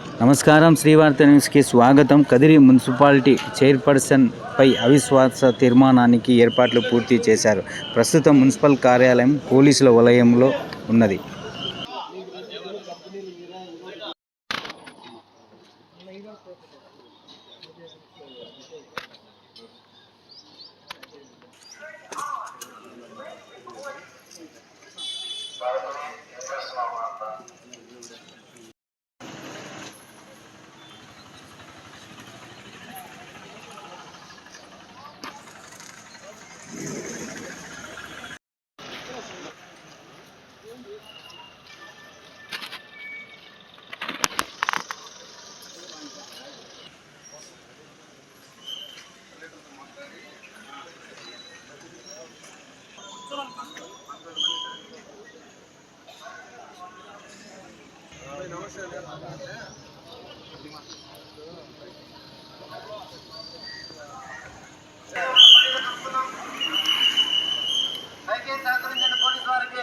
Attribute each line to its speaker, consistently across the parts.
Speaker 1: నమస్కారం శ్రీవార్త న్యూస్కి స్వాగతం. కదిరి మున్సిపాలిటీ చైర్పర్సన్ పై అవిశ్వాస తీర్మానానికి ఏర్పాట్లు పూర్తి చేశారు. ప్రస్తుతం మున్సిపల్ కార్యాలయం పోలీసుల వలయంలో ఉన్నది.
Speaker 2: దయచేసి సహకరించండి పోలీసు వారికి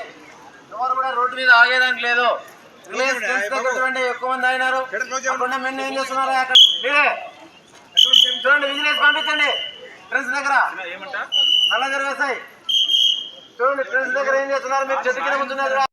Speaker 2: ఎవరు కూడా రోడ్డు మీద ఆగేదానికి లేదు. రిలయన్స్ ఎక్కువ మంది అయినారు మెన్ ఏం చేస్తున్నారు? అక్కడ మీరే. చూడండి విజిలెన్స్ పంపించండి. దగ్గర. చూడండి ట్రెండ్స్ దగ్గర ఏం చేస్తున్నారు? మీరు చెట్టు కింద కూర్చున్నారు.